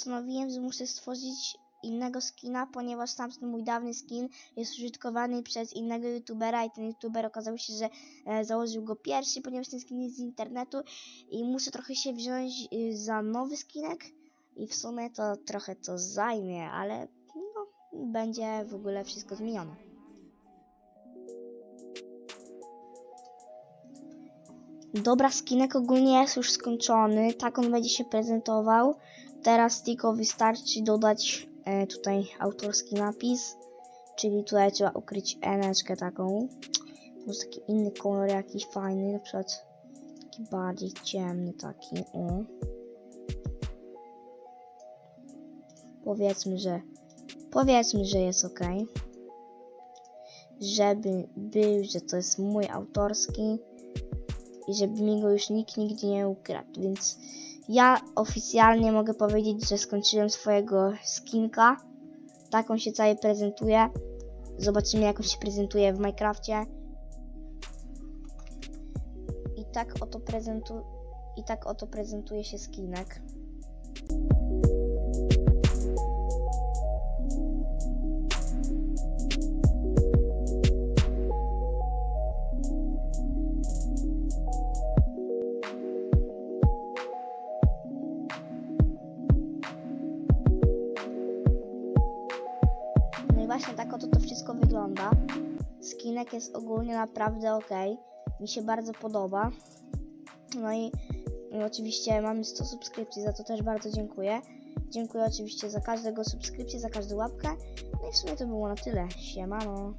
postanowiłem, że muszę stworzyć innego skina, ponieważ tamten mój dawny skin jest użytkowany przez innego youtubera i ten youtuber okazał się, że e, założył go pierwszy, ponieważ ten skin jest z internetu i muszę trochę się wziąć y, za nowy skinek i w sumie to trochę to zajmie, ale no, będzie w ogóle wszystko zmienione. Dobra, skinek ogólnie jest już skończony, tak on będzie się prezentował. Teraz tylko wystarczy dodać e, tutaj autorski napis, czyli tutaj trzeba ukryć eneczkę taką. Może taki inny kolor jakiś fajny, na przykład taki bardziej ciemny taki, o. Powiedzmy, że powiedzmy, że jest ok. Żeby był, że to jest mój autorski i żeby mi go już nikt nigdy nie ukradł, więc ja oficjalnie mogę powiedzieć, że skończyłem swojego skinka. Tak on się cały prezentuje. Zobaczymy jak on się prezentuje w Minecrafcie. I tak oto prezentu i tak oto prezentuje się skinek. Właśnie tak oto to wszystko wygląda. Skinek jest ogólnie naprawdę ok. Mi się bardzo podoba. No i, i oczywiście mamy 100 subskrypcji, za to też bardzo dziękuję. Dziękuję oczywiście za każdego subskrypcję, za każdą łapkę. No i w sumie to było na tyle. Siemano.